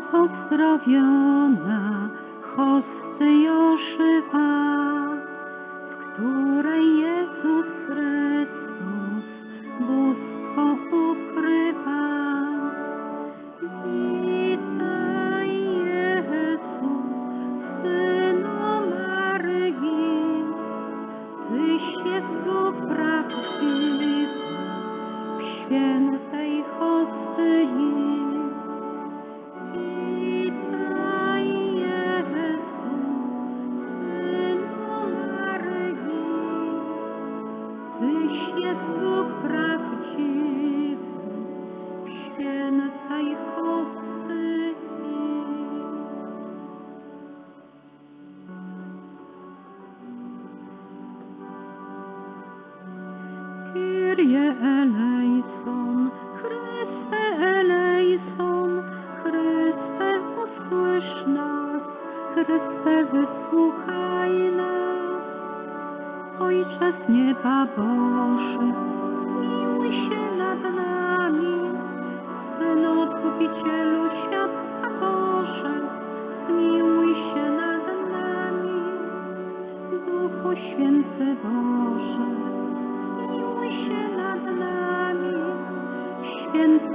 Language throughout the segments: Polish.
Pozdrowiona, Hosty Joszywa, w której jest Bóg prawdziwy, święta i chłopa.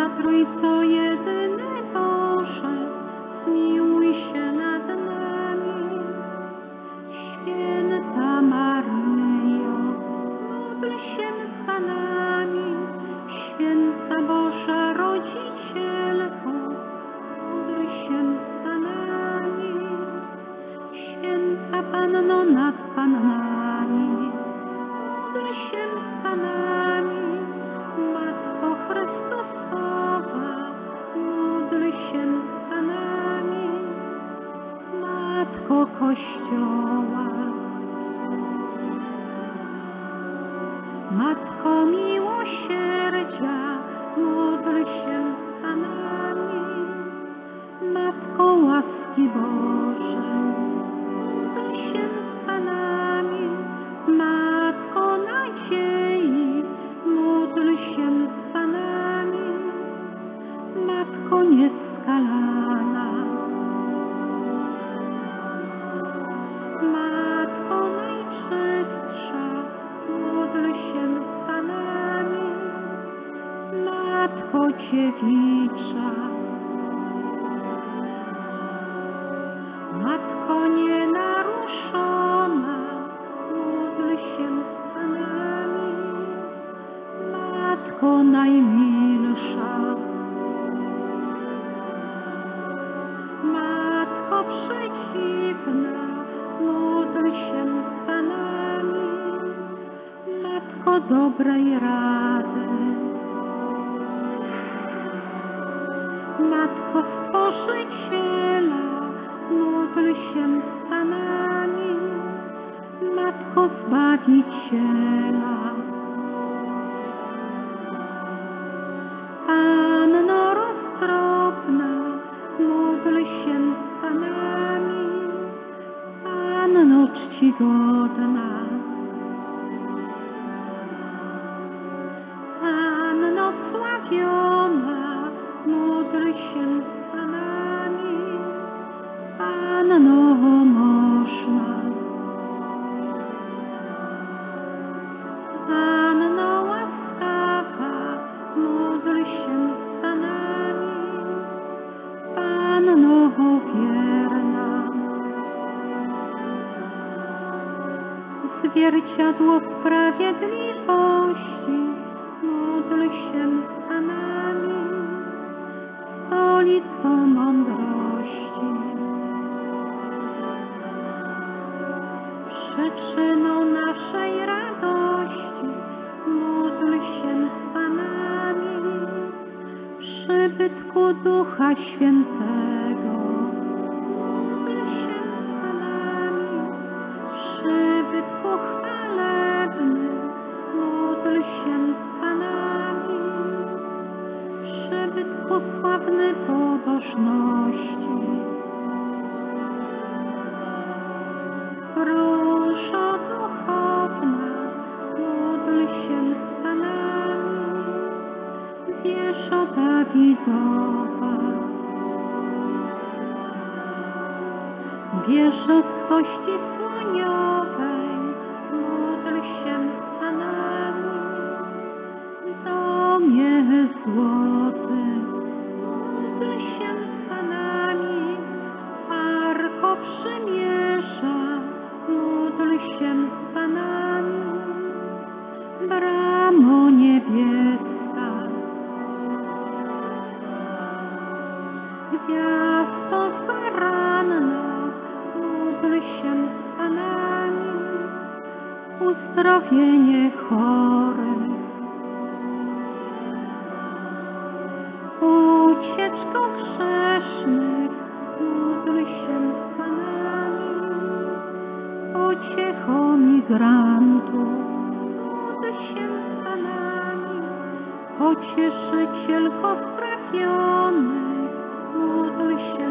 Trójco jedyny Boże, zmiłuj się Matko Stworzyciela, módl się za nami. Matko Zbawiciela, zwierciadło sprawiedliwości, módl się za nami, stolico mądrości. Przyczyną naszej radości, módl się za nami, przybytku Ducha Świętego. i kocha. Bierz od kości słoniowej, módl się za nami, do mnie złoty. Uzdrowienie chorych, ucieczko grzesznych, módl się za nami. Pociechą migrantów, módl się za nami. Pocieszycielko strapionych, módl się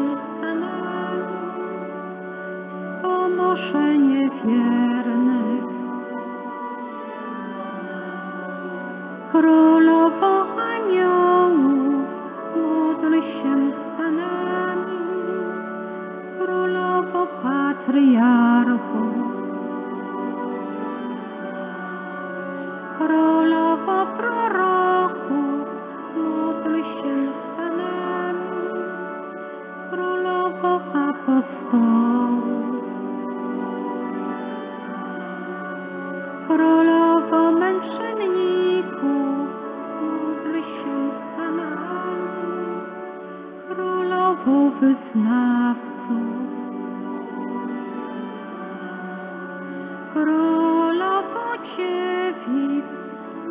wyznawców, Królowo dziewic,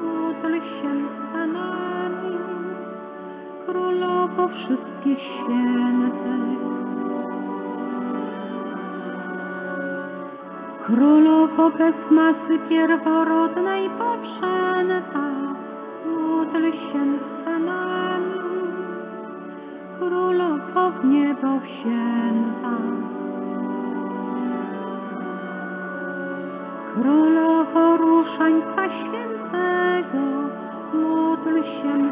módl się za wszystkich świętych, Królowo bez masy pierworodnej poczęta, módl się. Królowo w niebo wzięta, Królowo różańca świętego, módl się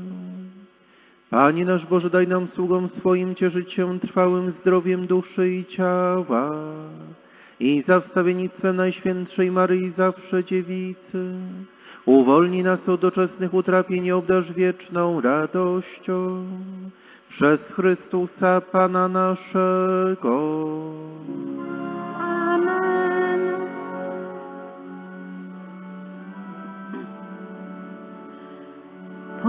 Panie nasz Boże, daj nam sługom swoim cieszyć się trwałym zdrowiem duszy i ciała i za Najświętszej Maryi zawsze dziewicy. Uwolnij nas od doczesnych utrapień i obdarz wieczną radością. Przez Chrystusa Pana naszego.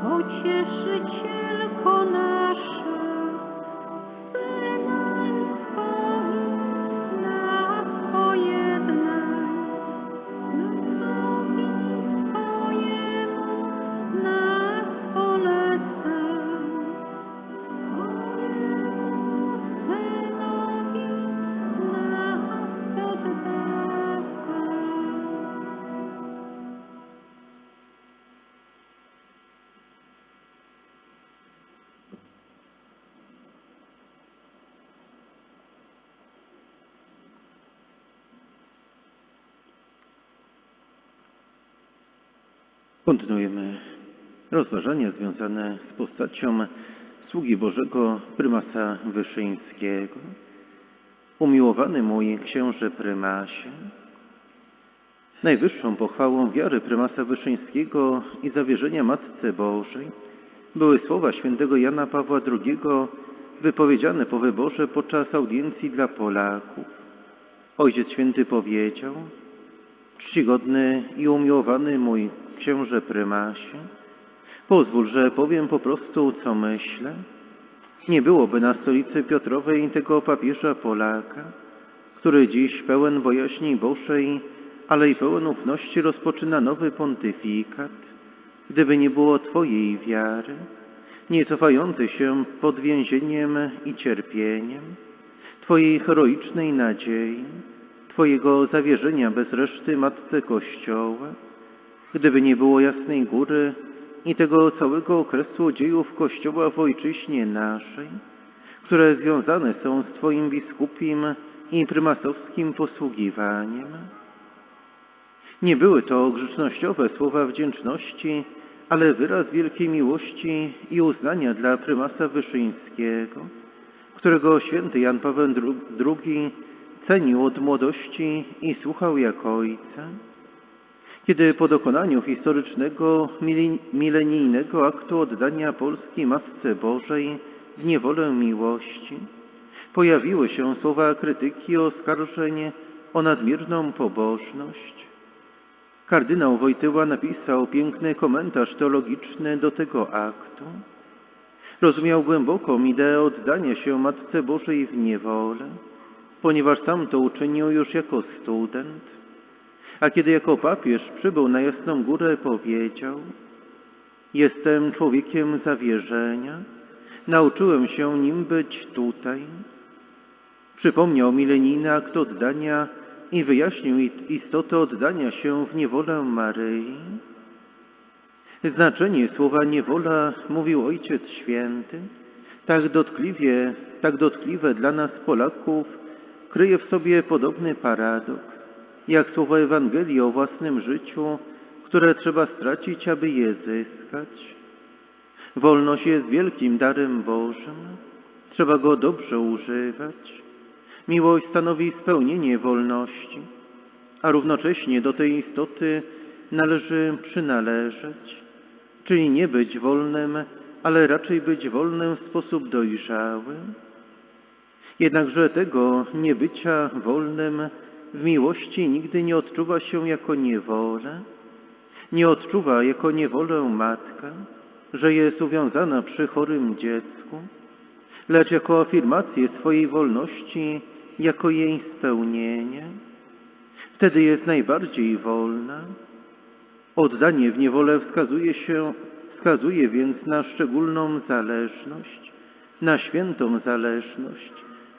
Pocieszycielko na Kontynuujemy rozważania związane z postacią sługi Bożego prymasa Wyszyńskiego. Umiłowany mój księże prymasie, najwyższą pochwałą wiary prymasa Wyszyńskiego i zawierzenia Matce Bożej były słowa świętego Jana Pawła II wypowiedziane po wyborze podczas audiencji dla Polaków. Ojciec Święty powiedział, czcigodny i umiłowany mój księże prymasie, pozwól, że powiem po prostu, co myślę. Nie byłoby na stolicy Piotrowej tego papieża Polaka, który dziś pełen bojaźni Bożej, ale i pełen ufności rozpoczyna nowy pontyfikat, gdyby nie było Twojej wiary, nie cofający się pod więzieniem i cierpieniem, Twojej heroicznej nadziei, Twojego zawierzenia bez reszty Matce Kościoła, gdyby nie było Jasnej Góry i tego całego okresu dziejów Kościoła w ojczyźnie naszej, które związane są z Twoim biskupim i prymasowskim posługiwaniem. Nie były to grzecznościowe słowa wdzięczności, ale wyraz wielkiej miłości i uznania dla prymasa Wyszyńskiego, którego święty Jan Paweł II cenił od młodości i słuchał jak ojca. Kiedy po dokonaniu historycznego, milenijnego aktu oddania Polski Matce Bożej w niewolę miłości, pojawiły się słowa krytyki oskarżeń o nadmierną pobożność, Kardynał Wojtyła napisał piękny komentarz teologiczny do tego aktu. Rozumiał głęboką ideę oddania się Matce Bożej w niewolę, ponieważ sam to uczynił już jako student. A kiedy jako papież przybył na Jasną Górę, powiedział Jestem człowiekiem zawierzenia, nauczyłem się nim być tutaj. Przypomniał milenijny akt oddania i wyjaśnił istotę oddania się w niewolę Maryi. Znaczenie słowa niewola, mówił Ojciec Święty, tak dotkliwie, tak dotkliwe dla nas Polaków, kryje w sobie podobny paradoks, jak słowa Ewangelii o własnym życiu, które trzeba stracić, aby je zyskać. Wolność jest wielkim darem Bożym, trzeba go dobrze używać. Miłość stanowi spełnienie wolności, a równocześnie do tej istoty należy przynależeć, czyli nie być wolnym, ale raczej być wolnym w sposób dojrzały. Jednakże tego niebycia wolnym w miłości nigdy nie odczuwa się jako niewolę, nie odczuwa jako niewolę matka, że jest uwiązana przy chorym dziecku, lecz jako afirmację swojej wolności, jako jej spełnienie. Wtedy jest najbardziej wolna. Oddanie w niewolę wskazuje się, wskazuje więc na szczególną zależność, na świętą zależność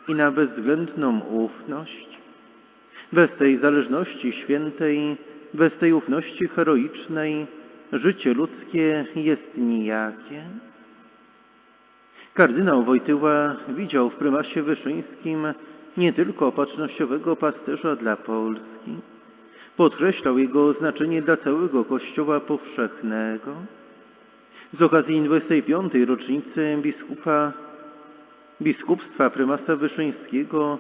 i na bezwzględną ufność. Bez tej zależności świętej, bez tej ufności heroicznej, życie ludzkie jest nijakie. Kardynał Wojtyła widział w prymasie wyszyńskim nie tylko opatrznościowego pasterza dla Polski, podkreślał jego znaczenie dla całego Kościoła powszechnego. Z okazji 25. rocznicy biskupa, biskupstwa prymasa Wyszyńskiego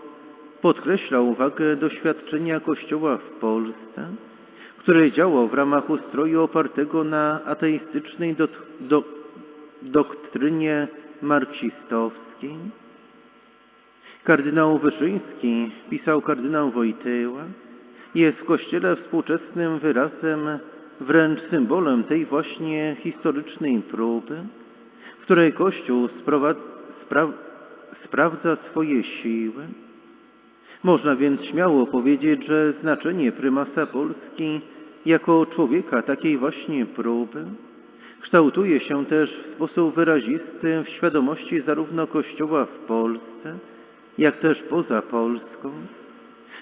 podkreślał wagę doświadczenia Kościoła w Polsce, które działał w ramach ustroju opartego na ateistycznej do, do, doktrynie marksistowskiej. Kardynał Wyszyński, pisał kardynał Wojtyła, jest w Kościele współczesnym wyrazem, wręcz symbolem tej właśnie historycznej próby, w której Kościół spra sprawdza swoje siły. Można więc śmiało powiedzieć, że znaczenie prymasa Polski jako człowieka takiej właśnie próby kształtuje się też w sposób wyrazisty w świadomości zarówno Kościoła w Polsce, jak też poza Polską,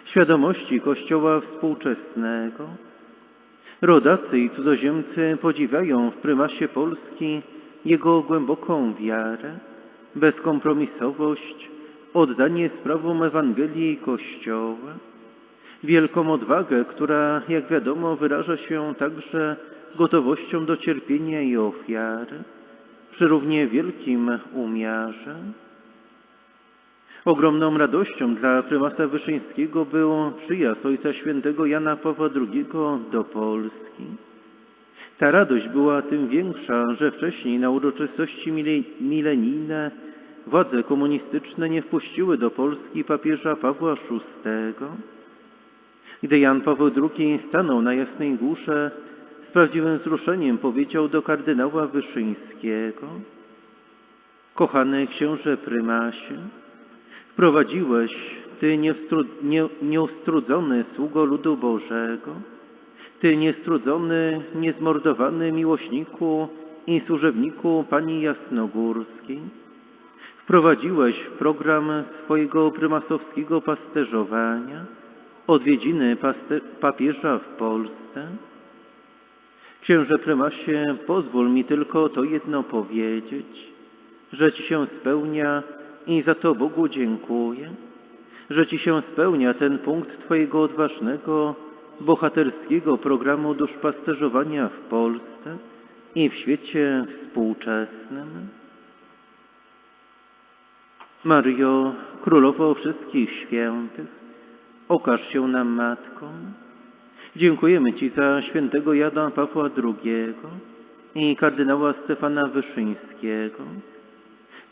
świadomości Kościoła współczesnego. Rodacy i cudzoziemcy podziwiają w prymasie Polski jego głęboką wiarę, bezkompromisowość, oddanie sprawom Ewangelii i Kościoła, wielką odwagę, która, jak wiadomo, wyraża się także gotowością do cierpienia i ofiary przy równie wielkim umiarze. Ogromną radością dla prymasa Wyszyńskiego był przyjazd Ojca Świętego Jana Pawła II do Polski. Ta radość była tym większa, że wcześniej na uroczystości mile- milenijne władze komunistyczne nie wpuściły do Polski papieża Pawła VI. Gdy Jan Paweł II stanął na Jasnej Górze, z prawdziwym wzruszeniem powiedział do kardynała Wyszyńskiego Kochany książę prymasie, wprowadziłeś Ty nieustru- nie, nieustrudzony sługo ludu Bożego, Ty niestrudzony, niezmordowany miłośniku i służebniku Pani Jasnogórskiej, wprowadziłeś w program swojego prymasowskiego pasterzowania odwiedziny paste- papieża w Polsce. Księże prymasie, pozwól mi tylko to jedno powiedzieć, że Ci się spełnia i za to Bogu dziękuję, że Ci się spełnia ten punkt Twojego odważnego, bohaterskiego programu duszpasterzowania w Polsce i w świecie współczesnym. Mario, Królowo wszystkich świętych, okaż się nam Matką. Dziękujemy Ci za świętego Jana Pawła II i kardynała Stefana Wyszyńskiego.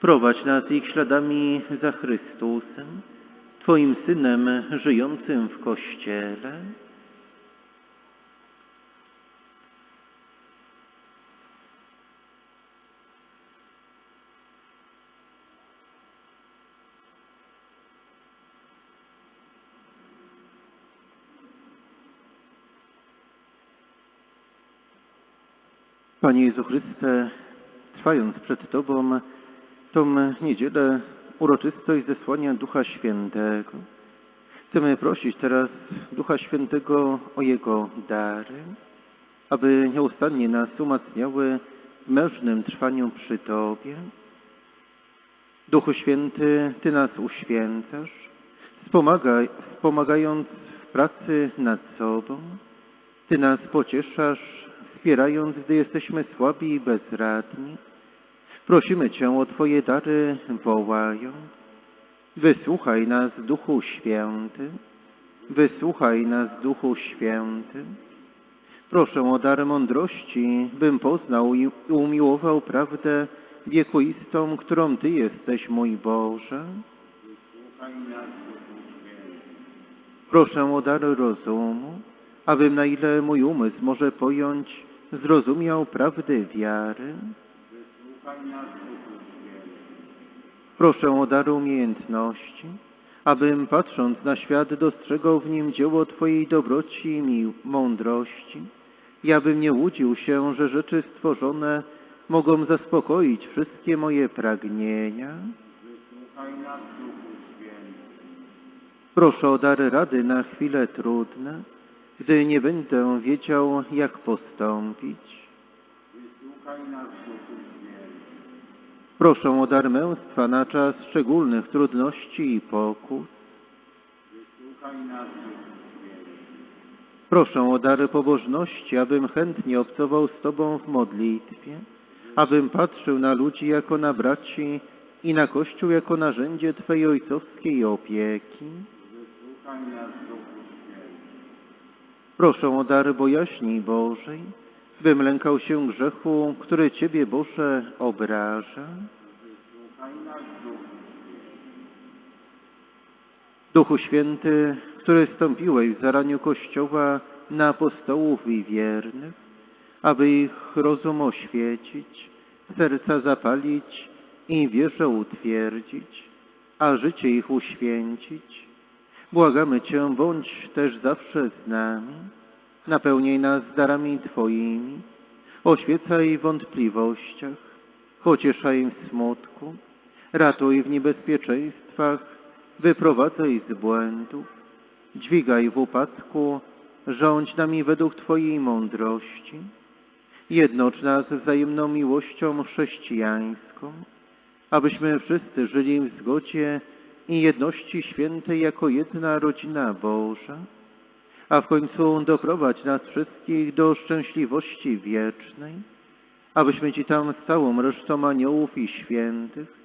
Prowadź nas ich śladami za Chrystusem, Twoim Synem żyjącym w Kościele. Panie Jezu Chryste, trwając przed Tobą tą niedzielę uroczystość zesłania Ducha Świętego, chcemy prosić teraz Ducha Świętego o Jego dary, aby nieustannie nas umacniały w mężnym trwaniu przy Tobie. Duchu Święty, Ty nas uświęcasz, wspomagaj, wspomagając w pracy nad sobą. Ty nas pocieszasz, wspierając, gdy jesteśmy słabi i bezradni. Prosimy Cię o Twoje dary, wołając. Wysłuchaj nas, Duchu Święty. Wysłuchaj nas, Duchu Święty. Proszę o dar mądrości, bym poznał i umiłował prawdę wiekuistą, którą Ty jesteś, mój Boże. Proszę o dar rozumu, abym na ile mój umysł może pojąć, zrozumiał prawdę wiary. Proszę o dar umiejętności, abym patrząc na świat dostrzegał w nim dzieło Twojej dobroci i mądrości i abym nie łudził się, że rzeczy stworzone mogą zaspokoić wszystkie moje pragnienia. Proszę o dar rady na chwile trudne, gdy nie będę wiedział, jak postąpić. Proszę o dar męstwa na czas szczególnych trudności i pokus. Proszę o dar pobożności, abym chętnie obcował z Tobą w modlitwie, abym patrzył na ludzi jako na braci i na Kościół jako narzędzie Twej ojcowskiej opieki. Proszę o dar bojaźni Bożej, bym lękał się grzechu, który Ciebie, Boże, obraża. Duchu Święty, który stąpiłeś w zaraniu Kościoła na apostołów i wiernych, aby ich rozum oświecić, serca zapalić i wierze utwierdzić, a życie ich uświęcić. Błagamy Cię, bądź też zawsze z nami, napełnij nas darami Twoimi, oświecaj w wątpliwościach, pocieszaj w smutku, ratuj w niebezpieczeństwach, wyprowadzaj z błędów, dźwigaj w upadku, rządź nami według Twojej mądrości, jednocz nas wzajemną miłością chrześcijańską, abyśmy wszyscy żyli w zgodzie i jedności świętej jako jedna rodzina Boża, a w końcu doprowadź nas wszystkich do szczęśliwości wiecznej, abyśmy Ci tam z całą resztą aniołów i świętych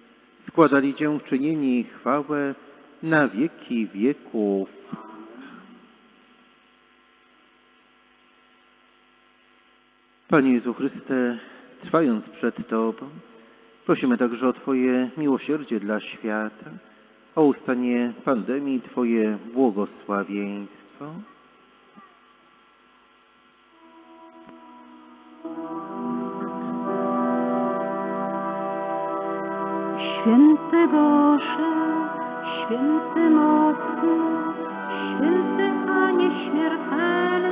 składali Cię w czynienie i chwałę na wieki wieków. Panie Jezu Chryste, trwając przed Tobą, prosimy także o Twoje miłosierdzie dla świata, o ustanie pandemii Twoje błogosławieństwo. Święty Boże, święty mocny, święty a nieśmiertelny, zmiłuj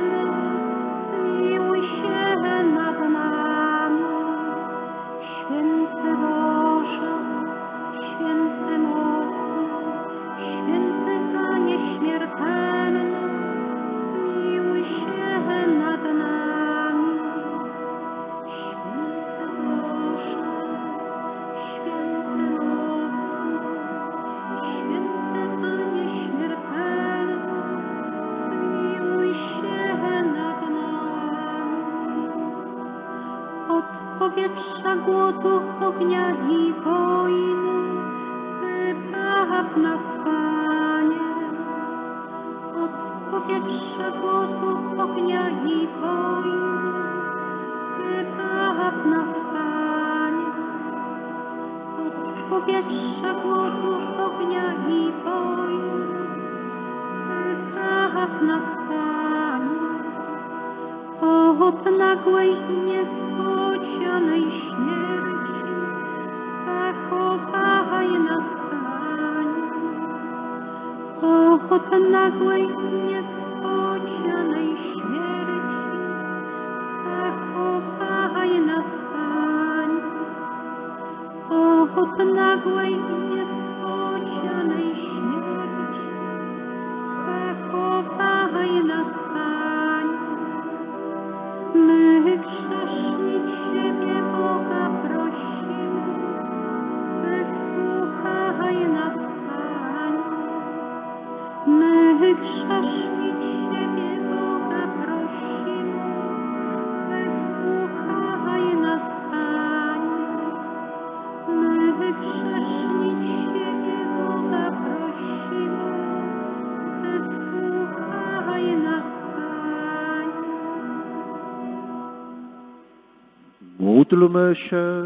Módlmy się.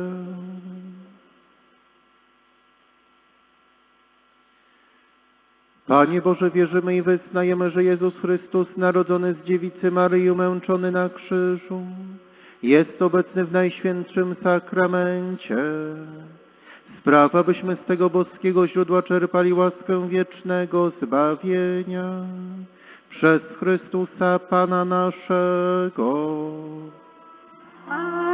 Panie Boże, wierzymy i wyznajemy, że Jezus Chrystus, narodzony z dziewicy Maryi, umęczony na krzyżu, jest obecny w Najświętszym Sakramencie. Sprawa, byśmy z tego boskiego źródła czerpali łaskę wiecznego zbawienia. Przez Chrystusa Pana naszego. Amen.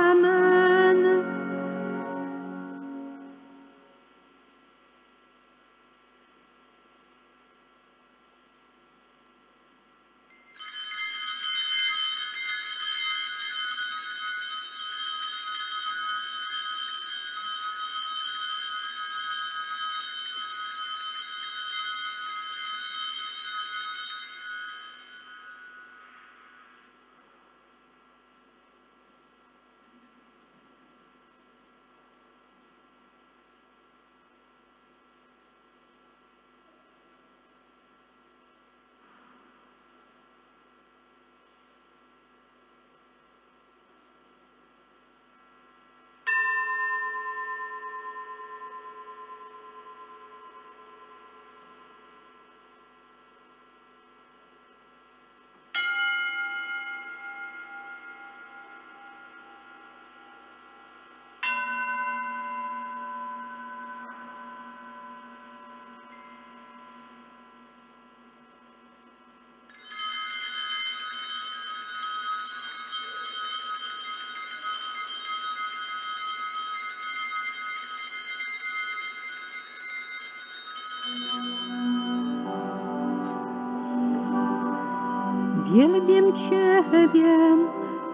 Ciebie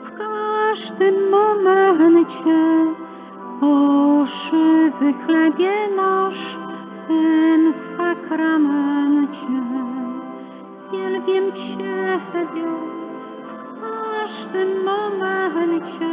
w każdym momencie. O żywy chlebie nasz, ten sakramencie. Wielbiam Ciebie w każdym momencie.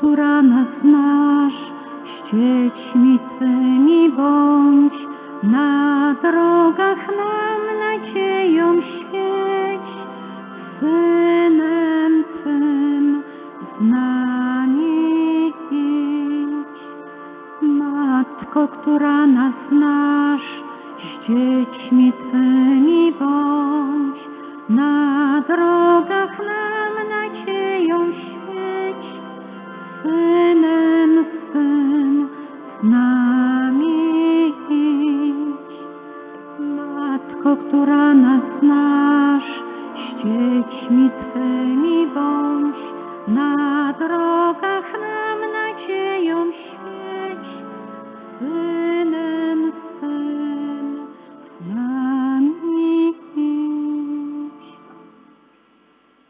poranach nasz, ściećmi Twymi bądź, na drogach nam nadzieją świeć, Synem Twym z nami idź. Matko, która nas znasz, ściećmi